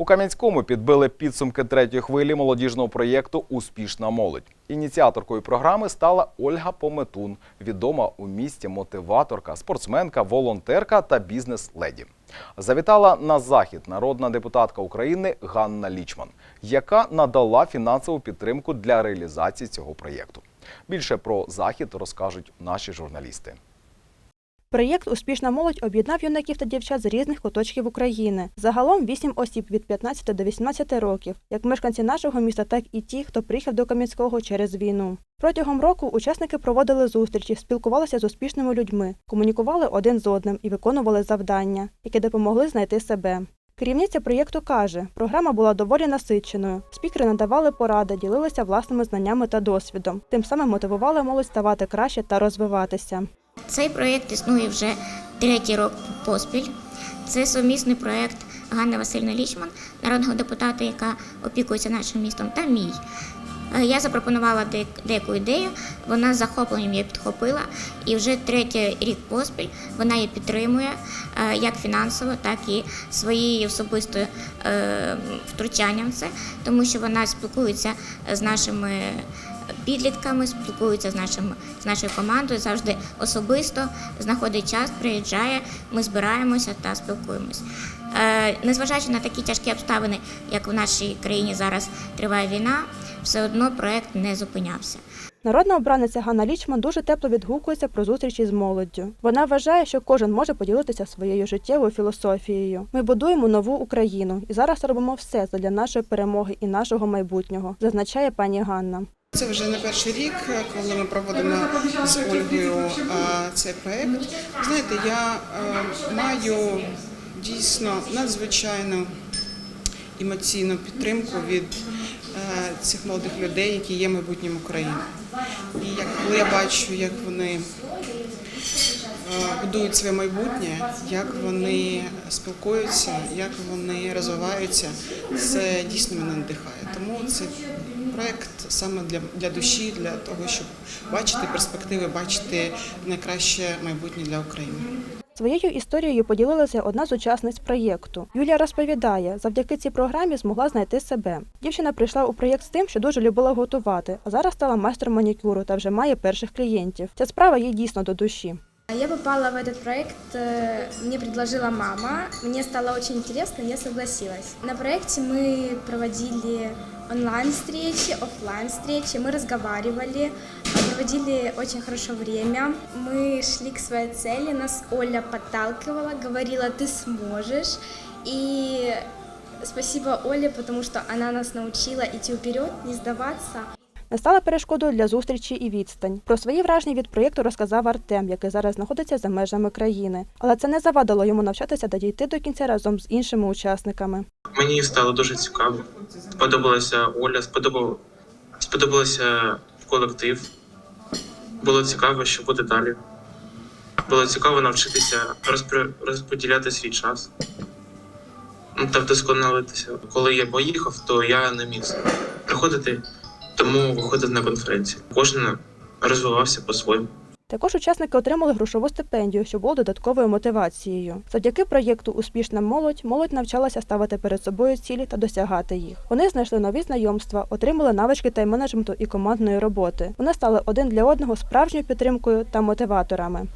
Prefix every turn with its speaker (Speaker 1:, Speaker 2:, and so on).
Speaker 1: У Кам'янському підбили підсумки третьої хвилі молодіжного проєкту Успішна молодь. Ініціаторкою програми стала Ольга Пометун, відома у місті мотиваторка, спортсменка, волонтерка та бізнес-леді. Завітала на захід народна депутатка України Ганна Лічман, яка надала фінансову підтримку для реалізації цього проєкту. Більше про захід розкажуть наші журналісти.
Speaker 2: Проєкт Успішна молодь об'єднав юнаків та дівчат з різних куточків України. Загалом вісім осіб від 15 до 18 років, як мешканці нашого міста, так і ті, хто приїхав до Кам'янського через війну. Протягом року учасники проводили зустрічі, спілкувалися з успішними людьми, комунікували один з одним і виконували завдання, які допомогли знайти себе. Керівниця проєкту каже, програма була доволі насиченою. Спікери надавали поради, ділилися власними знаннями та досвідом, тим самим мотивували молодь ставати краще та розвиватися.
Speaker 3: Цей проєкт існує вже третій рік поспіль. Це сумісний проєкт Ганни Васильівни Лічман, народного депутата, яка опікується нашим містом, та мій. Е, Я запропонувала деяку ідею, вона з захопленням її підхопила, і вже третій рік поспіль вона її підтримує е, як фінансово, так і своєю особистою е, втручанням це, тому що вона спілкується з нашими підлітками, спілкується з нашим з нашою командою завжди особисто знаходить час, приїжджає. Ми збираємося та спілкуємось. Е, незважаючи на такі тяжкі обставини, як в нашій країні зараз триває війна, все одно проект не зупинявся.
Speaker 2: Народна обраниця Ганна Лічман дуже тепло відгукується про зустрічі з молоддю. Вона вважає, що кожен може поділитися своєю життєвою філософією. Ми будуємо нову Україну і зараз робимо все для нашої перемоги і нашого майбутнього, зазначає пані Ганна.
Speaker 4: Це вже не перший рік, коли ми проводимо з Ольгою цей проект. Знаєте, я е, маю дійсно надзвичайну емоційну підтримку від е, цих молодих людей, які є майбутнім України. І як коли я бачу, як вони е, будують своє майбутнє, як вони спілкуються, як вони розвиваються, це дійсно мене надихає. Тому це проект саме для, для душі, для того, щоб бачити перспективи, бачити найкраще майбутнє для України.
Speaker 2: Своєю історією поділилася одна з учасниць проєкту. Юлія розповідає, завдяки цій програмі змогла знайти себе. Дівчина прийшла у проєкт з тим, що дуже любила готувати, а зараз стала майстром манікюру та вже має перших клієнтів. Ця справа їй дійсно до душі.
Speaker 5: Я попала в этот проект, э, мне предложила мама, мне стало очень интересно, я согласилась. На проекте мы проводили онлайн-встречи, офлайн-встречи, мы разговаривали, проводили очень хорошо время. Мы шли к своей цели, нас Оля подталкивала, говорила, ты сможешь. И спасибо Оле, потому что она нас научила идти вперед, не сдаваться.
Speaker 2: Не стала перешкодою для зустрічі і відстань. Про свої враження від проєкту розказав Артем, який зараз знаходиться за межами країни. Але це не завадило йому навчатися та дійти до кінця разом з іншими учасниками.
Speaker 6: Мені стало дуже цікаво. Сподобалася Оля, сподобав... сподобалося колектив. Було цікаво, що буде далі. Було цікаво навчитися розпри- розподіляти свій час ну, та вдосконалитися. Коли я поїхав, то я не міг приходити, тому виходив на конференцію. Кожен розвивався по-своєму.
Speaker 2: Також учасники отримали грошову стипендію, що було додатковою мотивацією. Завдяки проєкту Успішна молодь молодь навчалася ставити перед собою цілі та досягати їх. Вони знайшли нові знайомства, отримали навички тайм-менеджменту і командної роботи. Вони стали один для одного справжньою підтримкою та мотиваторами.